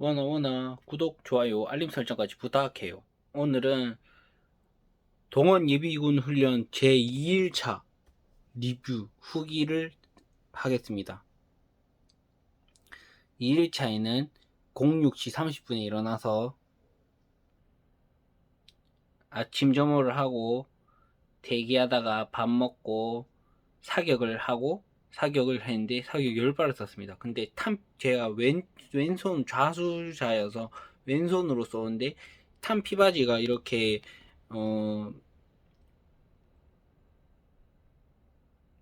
원어 원어 구독 좋아요 알림 설정까지 부탁해요. 오늘은 동원 예비군 훈련 제 2일차 리뷰 후기를 하겠습니다. 2일차에는 06시 30분에 일어나서 아침 점호를 하고 대기하다가 밥 먹고 사격을 하고 사격을 했는데 사격 10발을 썼습니다. 근데 탐 제가 왼 왼손 좌수자여서 왼손으로 쏘는데 탄 피바지가 이렇게 어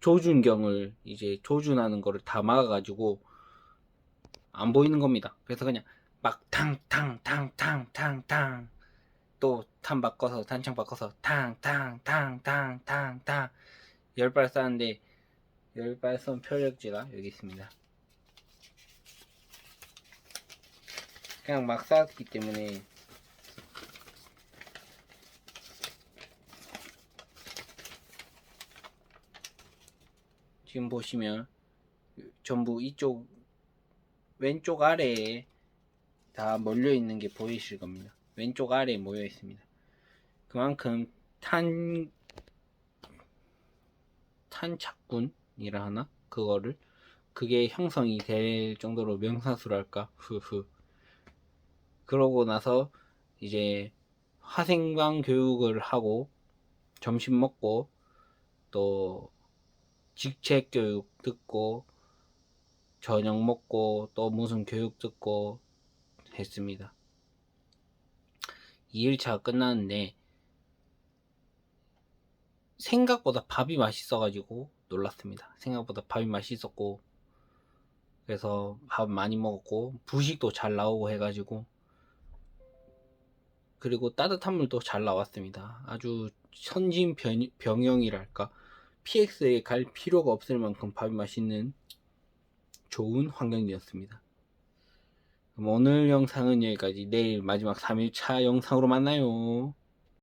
조준경을 이제 조준하는 거를 다 막아가지고 안 보이는 겁니다. 그래서 그냥 막 탕탕탕탕탕탕 또탄 바꿔서 탄창 바꿔서 탕탕탕탕탕탕 열발 쐈는데 열발쏜 표적지가 여기 있습니다. 그냥 막 쐈기 때문에 지금 보시면 전부 이쪽 왼쪽 아래에 다 몰려 있는 게 보이실 겁니다. 왼쪽 아래에 모여 있습니다. 그만큼 탄 탄착군 이라 하나? 그거를? 그게 형성이 될 정도로 명사수랄까? 흐흐. 그러고 나서 이제 화생방 교육을 하고 점심 먹고 또 직책 교육 듣고 저녁 먹고 또 무슨 교육 듣고 했습니다. 2일차 끝났는데 생각보다 밥이 맛있어가지고 놀랐습니다. 생각보다 밥이 맛있었고 그래서 밥 많이 먹었고 부식도 잘 나오고 해가지고 그리고 따뜻한 물도 잘 나왔습니다. 아주 선진 변, 병영이랄까 PX에 갈 필요가 없을 만큼 밥이 맛있는 좋은 환경이었습니다. 오늘 영상은 여기까지 내일 마지막 3일차 영상으로 만나요.